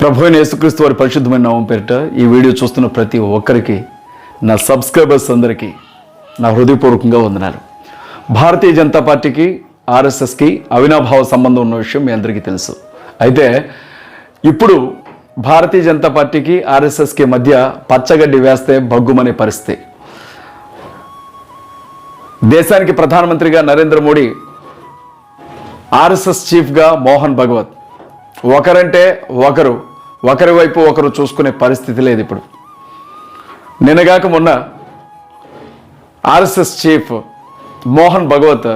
ప్రభు అయిన యేసుక్రీస్తు వారి పరిశుద్ధమైన నామం పేరిట ఈ వీడియో చూస్తున్న ప్రతి ఒక్కరికి నా సబ్స్క్రైబర్స్ అందరికీ నా హృదయపూర్వకంగా వందనాలు. భారతీయ జనతా పార్టీకి ఆర్ఎస్ఎస్కి అవినాభావ సంబంధం ఉన్న విషయం మీ అందరికీ తెలుసు. అయితే ఇప్పుడు భారతీయ జనతా పార్టీకి ఆర్ఎస్ఎస్కి మధ్య పచ్చగడ్డి వేస్తే భగ్గుమనే పరిస్థితి. దేశానికి ప్రధానమంత్రిగా నరేంద్ర మోడీ ఆర్ఎస్ఎస్ చీఫ్గా మోహన్ భగవత్. ఒకరంటే ఒకరు ఒకరి వైపు ఒకరు చూసుకునే పరిస్థితి లేదు ఇప్పుడు. నిన్నగాక మొన్న ఆర్ఎస్ఎస్ చీఫ్ మోహన్ భగవత్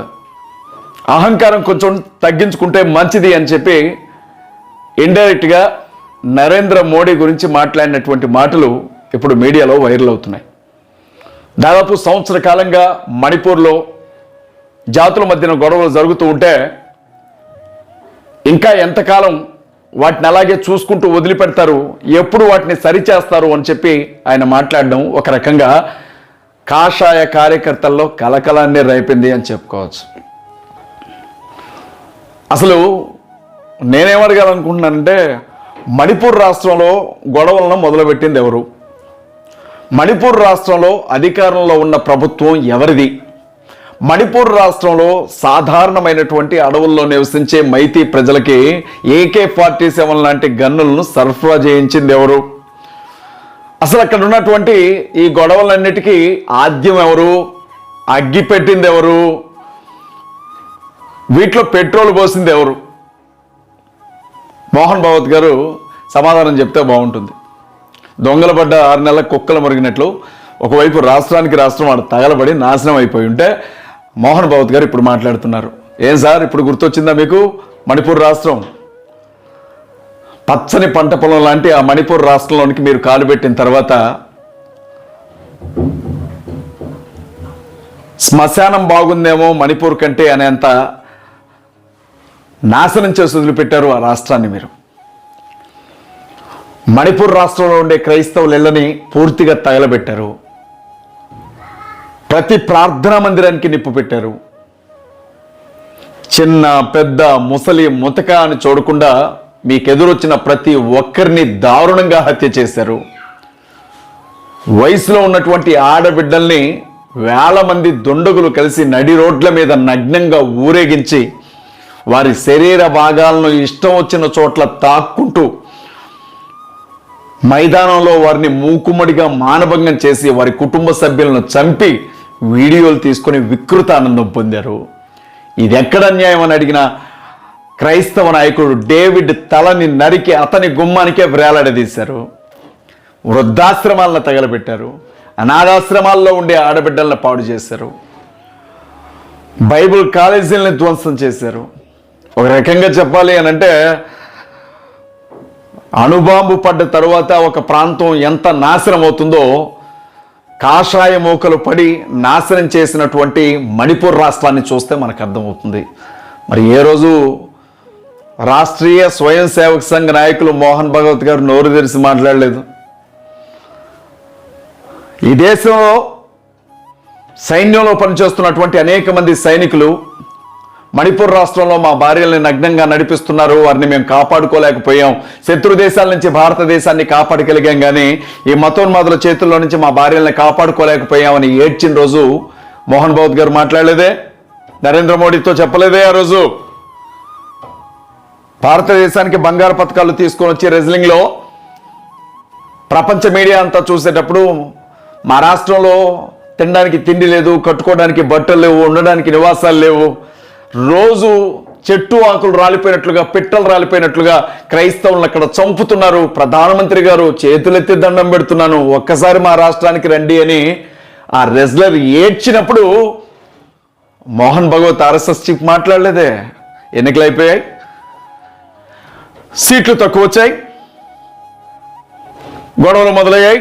అహంకారం కొంచెం తగ్గించుకుంటే మంచిది అని చెప్పి ఇండైరెక్ట్గా నరేంద్ర మోడీ గురించి మాట్లాడినటువంటి మాటలు ఇప్పుడు మీడియాలో వైరల్ అవుతున్నాయి. దాదాపు సంవత్సర కాలంగా మణిపూర్లో జాతుల మధ్యన గొడవలు జరుగుతూ ఉంటే ఇంకా ఎంతకాలం వాటిని అలాగే చూసుకుంటూ వదిలిపెడతారు. ఎప్పుడు వాటిని సరిచేస్తారు అని చెప్పి ఆయన మాట్లాడడం ఒక రకంగా కాషాయ కార్యకర్తల్లో కలకలాన్ని రేపింది అని చెప్పుకోవచ్చు. అసలు నేనేమడగాలనుకుంటున్నానంటే మణిపూర్ రాష్ట్రంలో గొడవలను మొదలుపెట్టింది ఎవరు? మణిపూర్ రాష్ట్రంలో అధికారంలో ఉన్న ప్రభుత్వం ఎవరిది? మణిపూర్ రాష్ట్రంలో సాధారణమైనటువంటి అడవుల్లో నివసించే మైతీ ప్రజలకి ఏకే ఫార్టీ సెవెన్ లాంటి గన్నులను సరఫరా చేయించింది ఎవరు? అసలు అక్కడ ఉన్నటువంటి ఈ గొడవలన్నిటికీ ఆద్యం ఎవరు? అగ్గి పెట్టింది ఎవరు? వీటిలో పెట్రోల్ పోసింది ఎవరు? మోహన్ భావత్ గారు సమాధానం చెప్తే బాగుంటుంది. దొంగల పడ్డ ఆరు నెలల కుక్కలు మురిగినట్లు ఒకవైపు రాష్ట్రానికి రాష్ట్రం వాడు తగలబడి నాశనం అయిపోయి ఉంటే మోహన్ భగవత్ గారు ఇప్పుడు మాట్లాడుతున్నారు. ఏం సార్ ఇప్పుడు గుర్తొచ్చిందా మీకు? మణిపూర్ రాష్ట్రం. పచ్చని పంట పొలం లాంటి ఆ మణిపూర్ రాష్ట్రంలోనికి మీరు కాలు పెట్టిన తర్వాత శ్మశానం బాగుందేమో మణిపూర్ కంటే అనేంత నాశనం చేసి వదిలిపెట్టారు ఆ రాష్ట్రాన్ని మీరు. మణిపూర్ రాష్ట్రంలో ఉండే క్రైస్తవులు ఇళ్ళని పూర్తిగా తగలబెట్టారు. ప్రతి ప్రార్థనా మందిరానికి నిప్పు పెట్టారు. చిన్న పెద్ద ముసలి ముతక అని చూడకుండా మీకు ఎదురొచ్చిన ప్రతి ఒక్కరిని దారుణంగా హత్య చేశారు. వయసులో ఉన్నటువంటి ఆడబిడ్డల్ని వేల మంది దుండగులు కలిసి నడి రోడ్ల మీద నగ్నంగా ఊరేగించి వారి శరీర భాగాలను ఇష్టం వచ్చిన చోట్ల తాక్కుంటూ మైదానంలో వారిని మూకుమ్మడిగా మానభంగం చేసి వారి కుటుంబ సభ్యులను చంపి వీడియోలు తీసుకొని వికృత ఆనందం పొందారు. ఇది ఎక్కడ అన్యాయం అని అడిగిన క్రైస్తవ నాయకుడు డేవిడ్ తలని నరికి అతని గుమ్మానికే వేలాడదీశారు వృద్ధాశ్రమాలను తగలబెట్టారు. అనాథాశ్రమాల్లో ఉండే ఆడబిడ్డలను పాడు చేశారు. బైబిల్ కాలేజీలను ధ్వంసం చేశారు. ఒక రకంగా చెప్పాలి అని అంటే అణుబాంబు పడ్డ తరువాత ఒక ప్రాంతం ఎంత నాశనం అవుతుందో కాషాయ మూకలు పడి నాశనం చేసినటువంటి మణిపూర్ రాష్ట్రాన్ని చూస్తే మనకు అర్థమవుతుంది. మరి ఏ రోజు రాష్ట్రీయ స్వయం సేవక సంఘ నాయకులు మోహన్ భగవత్ గారు నోరు తెరిచి మాట్లాడలేదు. ఈ దేశంలో సైన్యంలో పనిచేస్తున్నటువంటి అనేక మంది సైనికులు మణిపూర్ రాష్ట్రంలో మా భార్యల్ని నగ్నంగా నడిపిస్తున్నారు. వారిని మేము కాపాడుకోలేకపోయాం. శత్రు దేశాల నుంచి భారతదేశాన్ని కాపాడగలిగాం కానీ ఈ మతోన్మాదుల చేతుల్లో నుంచి మా భార్యల్ని కాపాడుకోలేకపోయామని ఏడ్చిన రోజు మోహన్ బౌద్ గారు మాట్లాడలేదే? నరేంద్ర మోడీతో చెప్పలేదే ఆ రోజు? భారతదేశానికి బంగారు పథకాలు తీసుకొని వచ్చి రెజ్లింగ్లో ప్రపంచ మీడియా అంతా చూసేటప్పుడు మా రాష్ట్రంలో తినడానికి తిండి లేదు కట్టుకోవడానికి బట్టలు లేవు ఉండడానికి నివాసాలు లేవు రోజు చెట్టు ఆకులు రాలిపోయినట్లుగా పిట్టలు రాలిపోయినట్లుగా క్రైస్తవులను అక్కడ చంపుతున్నారు. ప్రధానమంత్రి గారు చేతులెత్తి దండం పెడుతున్నాను. ఒక్కసారి మా రాష్ట్రానికి రండి అని ఆ రెజ్లర్ ఏడ్చినప్పుడు మోహన్ భగవత్ ఆర్ఎస్ఎస్ చీఫ్ మాట్లాడలేదే. ఎన్నికలు అయిపోయాయి. సీట్లు తక్కువ వచ్చాయి. గొడవలు మొదలయ్యాయి.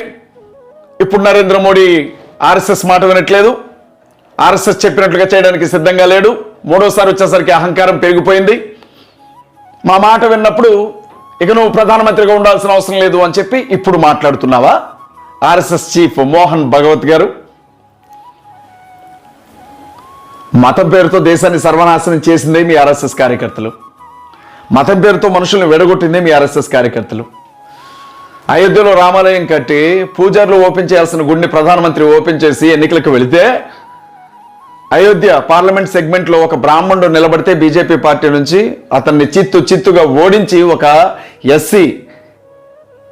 ఇప్పుడు నరేంద్ర మోడీ ఆర్ఎస్ఎస్ మాట వినట్లేదు. ఆర్ఎస్ఎస్ చెప్పినట్లుగా చేయడానికి సిద్ధంగా లేడు. మూడోసారి వచ్చేసరికి అహంకారం పెరిగిపోయింది. మా మాట విన్నప్పుడు ఇక నువ్వు ప్రధానమంత్రిగా ఉండాల్సిన అవసరం లేదు అని చెప్పి ఇప్పుడు మాట్లాడుతున్నావా? ఆర్ఎస్ఎస్ చీఫ్ మోహన్ భగవత్ గారు. మతం పేరుతో దేశాన్ని సర్వనాశనం చేసిందే మీ ఆర్ఎస్ఎస్ కార్యకర్తలు. మతం పేరుతో మనుషుల్ని వెడగొట్టిందే మీ ఆర్ఎస్ఎస్ కార్యకర్తలు. అయోధ్యలో రామాలయం కట్టి పూజారులు ఓపెన్ చేయాల్సిన గుడిని ప్రధానమంత్రి ఓపెన్ చేసి ఎన్నికలకు వెళితే అయోధ్య పార్లమెంట్ సెగ్మెంట్లో ఒక బ్రాహ్మణుడు నిలబడితే బీజేపీ పార్టీ నుంచి అతన్ని చిత్తు చిత్తుగా ఓడించి ఒక ఎస్సీ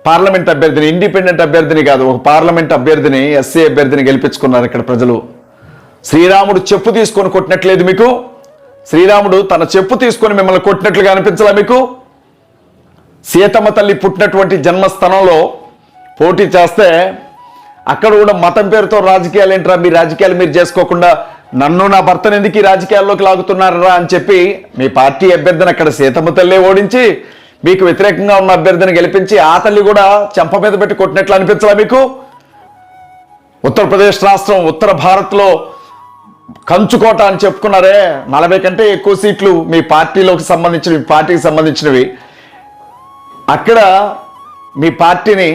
పార్లమెంట్ అభ్యర్థిని ఇండిపెండెంట్ అభ్యర్థిని కాదు ఒక పార్లమెంట్ అభ్యర్థిని ఎస్సీ అభ్యర్థిని గెలిపించుకున్నారు ఇక్కడ ప్రజలు. శ్రీరాముడు చెప్పు తీసుకొని కొట్టినట్లేదు మీకు? శ్రీరాముడు తన చెప్పు తీసుకొని మిమ్మల్ని కొట్టినట్లుగా అనిపించలా మీకు? సీతమ్మ తల్లి పుట్టినటువంటి జన్మస్థానంలో పోటీ చేస్తే అక్కడ కూడా మతం పేరుతో రాజకీయాలు ఏంట్రా మీ రాజకీయాలు మీరు చేసుకోకుండా నన్ను నా భర్తను ఎందుకు ఈ రాజకీయాల్లోకి లాగుతున్నారా అని చెప్పి మీ పార్టీ అభ్యర్థిని అక్కడ సీతమ్మ తల్లే ఓడించి మీకు వ్యతిరేకంగా ఉన్న అభ్యర్థిని గెలిపించి ఆ తల్లి కూడా చెంప మీద పెట్టి కొట్టినట్లు అనిపించలా మీకు? ఉత్తరప్రదేశ్ రాష్ట్రం ఉత్తర భారత్లో కంచుకోట అని చెప్పుకున్నారే. నలభై కంటే ఎక్కువ సీట్లు మీ పార్టీలోకి సంబంధించిన పార్టీకి సంబంధించినవి. అక్కడ మీ పార్టీని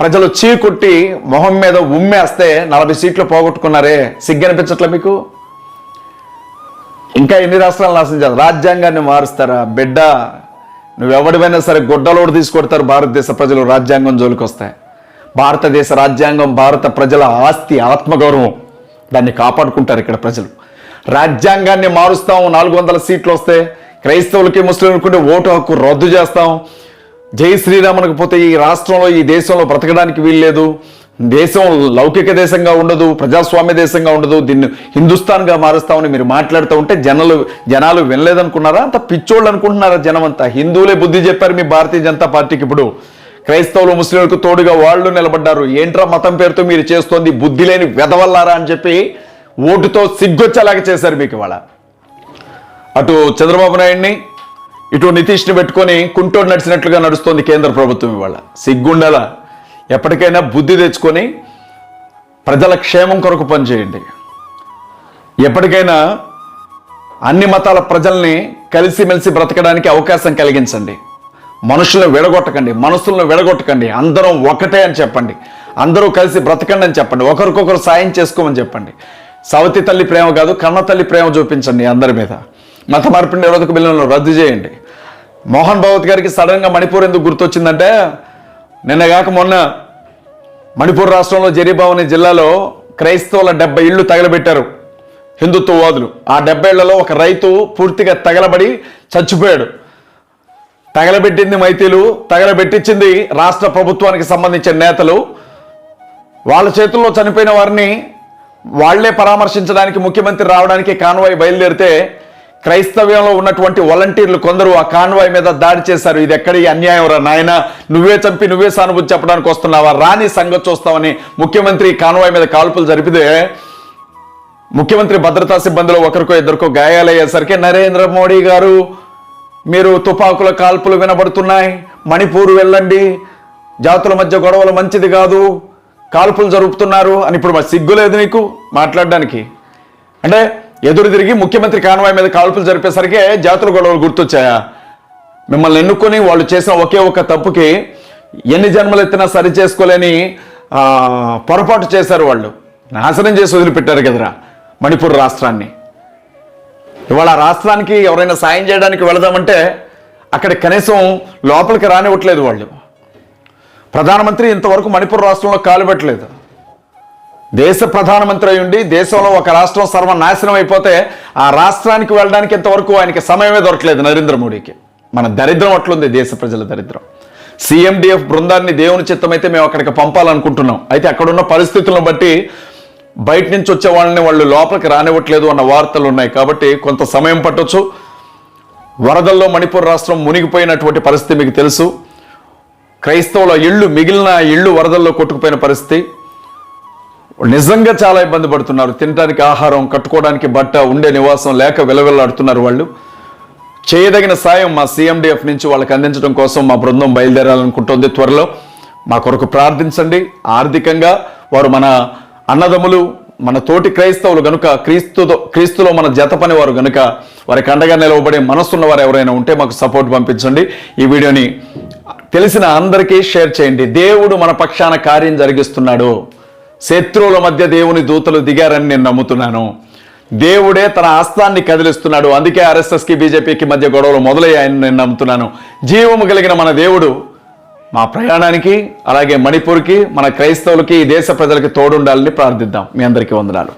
ప్రజలు చీకొట్టి మొహం మీద ఉమ్మేస్తే నలభై సీట్లు పోగొట్టుకున్నారే. సిగ్గనిపించట్లే మీకు? ఇంకా ఎన్ని రాష్ట్రాలు నాశనం చేస్తారు రాజ్యాంగాన్ని మారుస్తారా? బిడ్డ నువ్వెవడివైనా సరే గుడ్డలోడు తీసుకొడతారు భారతదేశ ప్రజలు రాజ్యాంగం జోలికి వస్తాయి భారతదేశ రాజ్యాంగం భారత ప్రజల ఆస్తి ఆత్మగౌరవం. దాన్ని కాపాడుకుంటారు ఇక్కడ ప్రజలు. రాజ్యాంగాన్ని మారుస్తాం నాలుగు వందల సీట్లు వస్తే. క్రైస్తవులకి ముస్లింలకి ఓటు హక్కు రద్దు చేస్తాం. జై శ్రీరామనకు పోతే ఈ రాష్ట్రంలో ఈ దేశంలో బ్రతకడానికి వీల్లేదు. దేశం లౌకిక దేశంగా ఉండదు ప్రజాస్వామ్య దేశంగా ఉండదు దీన్ని హిందుస్థాన్గా మారుస్తామని మీరు మాట్లాడుతూ ఉంటే జనాలు జనాలు వినలేదనుకున్నారా? అంత పిచ్చోళ్ళు అనుకుంటున్నారా జనం అంతా హిందువులే బుద్ధి చెప్పారు మీ భారతీయ జనతా పార్టీకి ఇప్పుడు. క్రైస్తవులు ముస్లింలకు తోడుగా వాళ్ళు నిలబడ్డారు. ఏంట్రా మతం పేరుతో మీరు చేస్తోంది? బుద్ధి లేని వెదవల్లారా అని చెప్పి ఓటుతో సిగ్గొచ్చేలాగా చేశారు మీకు ఇవాళ. అటు చంద్రబాబు నాయుడిని ఇటు నితీష్ని పెట్టుకొని కుంటోడు నడిచినట్లుగా నడుస్తోంది కేంద్ర ప్రభుత్వం ఇవాళ. సిగ్గుండల ఎప్పటికైనా బుద్ధి తెచ్చుకొని ప్రజల క్షేమం కొరకు పనిచేయండి. ఎప్పటికైనా అన్ని మతాల ప్రజల్ని కలిసిమెలిసి బ్రతకడానికి అవకాశం కలిగించండి. మనుషులను విడగొట్టకండి మనసులను విడగొట్టకండి అందరం ఒకటే అని చెప్పండి. అందరూ కలిసి బ్రతకండి అని చెప్పండి. ఒకరికొకరు సాయం చేసుకోమని చెప్పండి. సవతి తల్లి ప్రేమ కాదు కన్న తల్లి ప్రేమ చూపించండి అందరి మీద. మత మార్పిడి నిరోధక బిల్లులను రద్దు చేయండి. మోహన్ భగవత్ గారికి సడన్గా మణిపూర్ ఎందుకు గుర్తొచ్చిందంటే నిన్నగాక మొన్న మణిపూర్ రాష్ట్రంలో జరీబావని జిల్లాలో క్రైస్తవుల డెబ్బై ఇళ్ళు తగలబెట్టారు హిందుత్వవాదులు. ఆ డెబ్బై ఇళ్ళలో ఒక రైతు పూర్తిగా తగలబడి చచ్చిపోయాడు. తగలబెట్టింది మైతీలు తగలబెట్టించింది రాష్ట్ర ప్రభుత్వానికి సంబంధించిన నేతలు. వాళ్ళ చేతుల్లో చనిపోయిన వారిని వాళ్ళే పరామర్శించడానికి ముఖ్యమంత్రి రావడానికి కాన్వాయ్ బయలుదేరితే క్రైస్తవ్యంలో ఉన్నటువంటి వాలంటీర్లు కొందరు ఆ కాన్వాయ్ మీద దాడి చేశారు. ఇది ఎక్కడి అన్యాయం రా నాయన? నువ్వే చంపి నువ్వే సానుభూతి చెప్పడానికి వస్తున్నావా? రాని సంగతి చూస్తామని ముఖ్యమంత్రి కాన్వాయ్ మీద కాల్పులు జరిపితే ముఖ్యమంత్రి భద్రతా సిబ్బందిలో ఒకరికో ఇద్దరికో గాయాలయ్యేసరికి నరేంద్ర మోడీ గారు మీరు తుపాకుల కాల్పులు వినబడుతున్నాయి. మణిపూర్ వెళ్ళండి. జాతుల మధ్య గొడవలు మంచిది కాదు. కాల్పులు జరుపుతున్నారు. అని ఇప్పుడు మరి సిగ్గులేదు నీకు మాట్లాడడానికి? అంటే ఎదురు తిరిగి ముఖ్యమంత్రి కాన్వాయ్ మీద కాల్పులు జరిపేసరికి జాతుల గొడవలు గుర్తొచ్చాయా? మిమ్మల్ని ఎన్నుకొని వాళ్ళు చేసిన ఒకే ఒక తప్పుకి ఎన్ని జన్మలు ఎత్తినా సరి చేసుకోలేని పొరపాటు చేశారు వాళ్ళు. నాశనం చేసి వదిలిపెట్టారు కదరా మణిపూర్ రాష్ట్రాన్ని. ఇవాళ రాష్ట్రానికి ఎవరైనా సాయం చేయడానికి వెళదామంటే అక్కడ కనీసం లోపలికి రానివ్వట్లేదు వాళ్ళు. ప్రధానమంత్రి ఇంతవరకు మణిపూర్ రాష్ట్రంలో కాలు పెట్టలేదు. దేశ ప్రధానమంత్రి అయి ఉండి దేశంలో ఒక రాష్ట్రం సర్వనాశనం అయిపోతే ఆ రాష్ట్రానికి వెళ్ళడానికి ఇంతవరకు ఆయనకి సమయమే దొరకలేదు నరేంద్ర మోడీకి. మన దరిద్రం అట్లుంది దేశ ప్రజల దరిద్రం. సిఎండిఎఫ్ బృందాన్ని దేవుని చిత్తమైతే మేము అక్కడికి పంపాలనుకుంటున్నాం. అయితే అక్కడున్న పరిస్థితులను బట్టి బయట నుంచి వచ్చే వాళ్ళని వాళ్ళు లోపలికి రానివ్వట్లేదు అన్న వార్తలు ఉన్నాయి. కాబట్టి కొంత సమయం పట్టొచ్చు. వరదల్లో మణిపూర్ రాష్ట్రం మునిగిపోయినటువంటి పరిస్థితి మీకు తెలుసు. క్రైస్తవుల ఇళ్ళు మిగిలిన ఇళ్ళు వరదల్లో కొట్టుకుపోయిన పరిస్థితి. నిజంగా చాలా ఇబ్బంది పడుతున్నారు. తినడానికి ఆహారం కట్టుకోవడానికి బట్ట ఉండే నివాసం లేక విలవిల్లాడుతున్నారు వాళ్ళు. చేయదగిన సాయం మా సీఎండిఎఫ్ నుంచి వాళ్ళకి అందించడం కోసం మా బృందం బయలుదేరాలనుకుంటుంది త్వరలో. మా కొరకు ప్రార్థించండి. ఆర్థికంగా వారు మన అన్నదమ్ములు మన తోటి క్రైస్తవులు గనుక క్రీస్తుతో క్రీస్తులో మన జత పని వారు గనుక వారికి అండగా నిలవబడే మనస్సున్న వారు ఎవరైనా ఉంటే మాకు సపోర్ట్ పంపించండి. ఈ వీడియోని తెలిసిన అందరికీ షేర్ చేయండి. దేవుడు మన పక్షాన కార్యం జరిగిస్తున్నాడు. శత్రువుల మధ్య దేవుని దూతలు దిగారని నేను నమ్ముతున్నాను. దేవుడే తన ఆస్థాన్ని కదిలిస్తున్నాడు. అందుకే ఆర్ఎస్ఎస్కి బీజేపీకి మధ్య గొడవలు మొదలయ్యాయని నేను నమ్ముతున్నాను. జీవము కలిగిన మన దేవుడు మా ప్రయాణానికి అలాగే మణిపూర్కి మన క్రైస్తవులకి ఈ దేశ ప్రజలకి తోడుండాలని ప్రార్థిద్దాం. మీ అందరికీ వందనాలు.